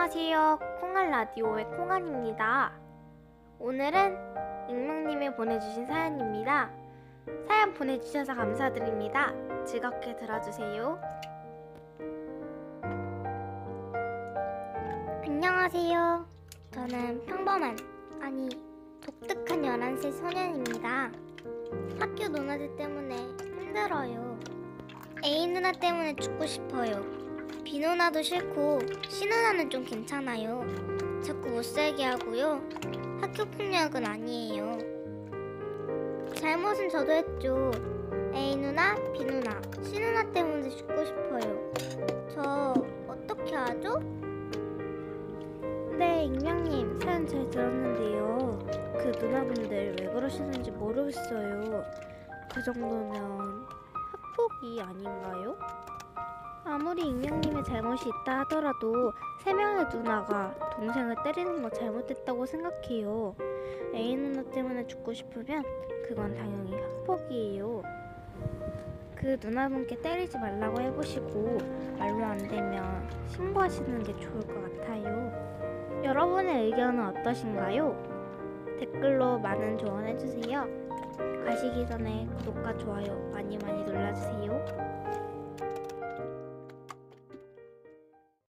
안녕하세요. 콩알 라디오의 콩알입니다. 오늘은 익명님이 보내주신 사연입니다. 사연 보내주셔서 감사드립니다. 즐겁게 들어주세요. 안녕하세요. 저는 평범한, 아니, 독특한 11살 소년입니다. 학교 누나들 때문에 힘들어요. A 누나 때문에 죽고 싶어요. B 누나도 싫고 누나는 좀 괜찮아요. 자꾸 못살게 하고요. 학교 폭력은 아니에요. 잘못은 저도 했죠. A 누나, B 누나, C 누나 때문에 죽고 싶어요. 저 어떻게 하죠? 네, 익명님 사연 잘 들었는데요. 그 누나분들 왜 그러시는지 모르겠어요. 그 정도면 학폭이 아닌가요? 아무리 익명님의 잘못이 있다 하더라도 세 명의 누나가 동생을 때리는 건 잘못됐다고 생각해요. A 누나 때문에 죽고 싶으면 그건 당연히 학폭이에요. 그 누나분께 때리지 말라고 해보시고 말로 안 되면 신고하시는 게 좋을 것 같아요. 여러분의 의견은 어떠신가요? 댓글로 많은 조언해주세요. 가시기 전에 구독과 좋아요 많이 많이 눌러주세요.